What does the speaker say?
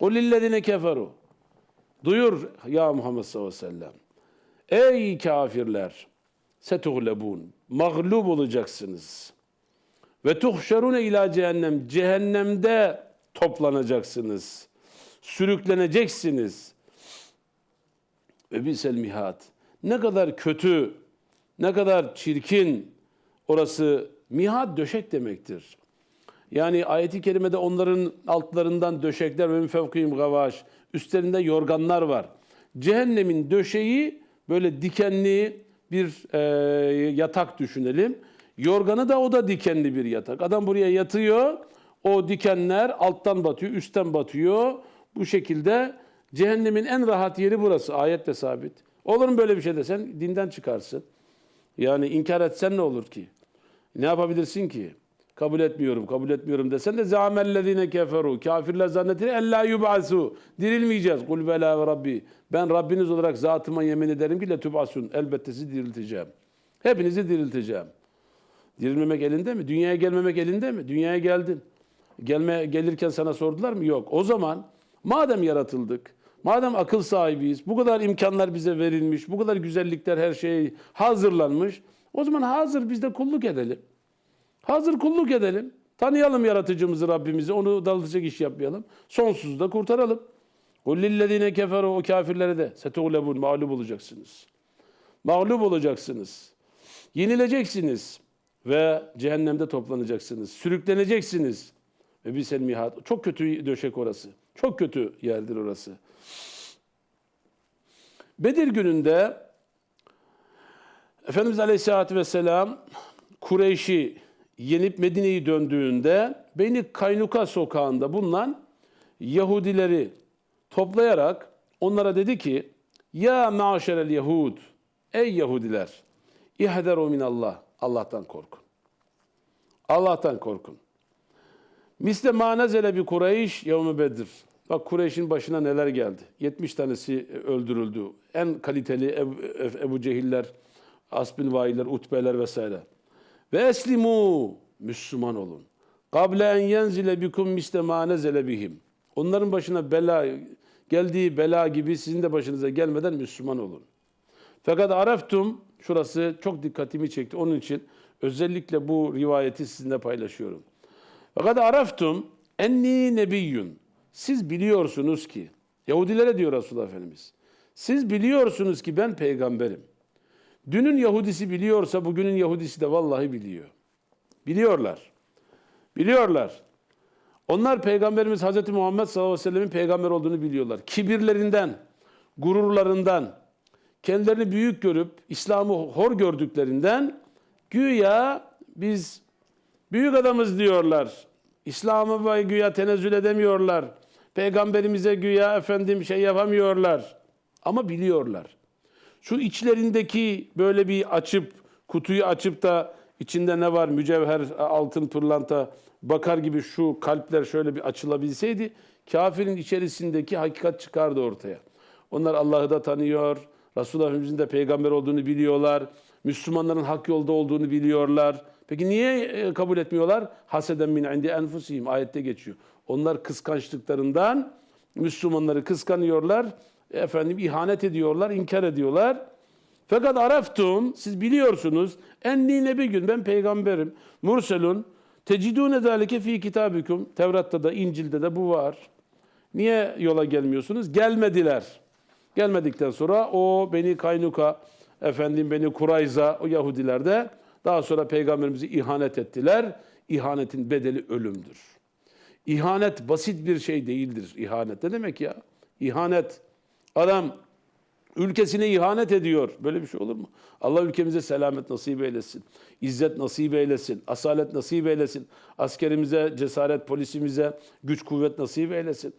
Kulillezine keferu. Duyur ya Muhammed sallallahu aleyhi ve sellem. Ey kafirler! Setuhlebun. Mağlup olacaksınız. Ve tuhşerune ila cehennem. Cehennemde toplanacaksınız. Sürükleneceksiniz. Ve bisel mihat. Ne kadar kötü, ne kadar çirkin orası mihat döşek demektir. Yani ayeti kerimede onların altlarından döşekler ve fevkihim gavaş. Üstlerinde yorganlar var. Cehennemin döşeği böyle dikenli bir e, yatak düşünelim. Yorganı da o da dikenli bir yatak. Adam buraya yatıyor. O dikenler alttan batıyor, üstten batıyor. Bu şekilde cehennemin en rahat yeri burası. Ayetle sabit. Olur mu böyle bir şey desen dinden çıkarsın. Yani inkar etsen ne olur ki? Ne yapabilirsin ki? Kabul etmiyorum, kabul etmiyorum desen de zâmellezîne keferu. Kafirler zannettiler ellâ yub'asû. Dirilmeyeceğiz. Kul belâ ve rabbi. Ben Rabbiniz olarak zatıma yemin ederim ki letub'asûn. Elbette sizi dirilteceğim. Hepinizi dirilteceğim. Dirilmemek elinde mi? Dünyaya gelmemek elinde mi? Dünyaya geldin. Gelme gelirken sana sordular mı? Yok. O zaman madem yaratıldık, madem akıl sahibiyiz, bu kadar imkanlar bize verilmiş, bu kadar güzellikler her şey hazırlanmış. O zaman hazır biz de kulluk edelim. Hazır kulluk edelim. Tanıyalım yaratıcımızı Rabbimizi. Onu dalacak iş yapmayalım. Sonsuz da kurtaralım. Kullillezine keferu o kafirlere de setuğlebun mağlup olacaksınız. Mağlup olacaksınız. Yenileceksiniz ve cehennemde toplanacaksınız. Sürükleneceksiniz. Ve bir sen mihat. Çok kötü döşek orası. Çok kötü yerdir orası. Bedir gününde Efendimiz Aleyhisselatü Vesselam Kureyş'i yenip Medine'yi döndüğünde Beni Kaynuka sokağında bulunan Yahudileri toplayarak onlara dedi ki Ya maşerel Yahud Ey Yahudiler İhderu minallah Allah'tan korkun. Allah'tan korkun. Misle manezele bir Kureyş yevmi Bedir. Bak Kureyş'in başına neler geldi. 70 tanesi öldürüldü. En kaliteli Ebu, Cehiller, Asbilvailer, Utbeler vesaire. Ve eslimu Müslüman olun. Kable en yenzile bikum misle ma nezele bihim. Onların başına bela geldiği bela gibi sizin de başınıza gelmeden Müslüman olun. Fakat areftum şurası çok dikkatimi çekti. Onun için özellikle bu rivayeti sizinle paylaşıyorum. Fakat areftum enni nebiyyun. Siz biliyorsunuz ki Yahudilere diyor Resulullah Efendimiz. Siz biliyorsunuz ki ben peygamberim. Dünün Yahudisi biliyorsa bugünün Yahudisi de vallahi biliyor. Biliyorlar. Biliyorlar. Onlar Peygamberimiz Hz. Muhammed sallallahu aleyhi ve sellemin peygamber olduğunu biliyorlar. Kibirlerinden, gururlarından, kendilerini büyük görüp İslam'ı hor gördüklerinden güya biz büyük adamız diyorlar. İslam'a güya tenezzül edemiyorlar. Peygamberimize güya efendim şey yapamıyorlar. Ama biliyorlar. Şu içlerindeki böyle bir açıp kutuyu açıp da içinde ne var mücevher, altın, pırlanta bakar gibi şu kalpler şöyle bir açılabilseydi kafirin içerisindeki hakikat çıkardı ortaya. Onlar Allah'ı da tanıyor, Resulullah Efendimizin de peygamber olduğunu biliyorlar, Müslümanların hak yolda olduğunu biliyorlar. Peki niye kabul etmiyorlar? Haseden min indi enfusihim ayette geçiyor. Onlar kıskançlıklarından Müslümanları kıskanıyorlar efendim ihanet ediyorlar, inkar ediyorlar. Fakat araftum, siz biliyorsunuz, enni bir gün ben peygamberim, murselun, tecidune zalike fi kitabikum, Tevrat'ta da, İncil'de de bu var. Niye yola gelmiyorsunuz? Gelmediler. Gelmedikten sonra o beni Kaynuka, efendim beni Kurayza, o Yahudiler de daha sonra peygamberimizi ihanet ettiler. İhanetin bedeli ölümdür. İhanet basit bir şey değildir. İhanet ne demek ya? İhanet. Adam ülkesine ihanet ediyor. Böyle bir şey olur mu? Allah ülkemize selamet nasip eylesin. İzzet nasip eylesin. Asalet nasip eylesin. Askerimize, cesaret, polisimize güç kuvvet nasip eylesin.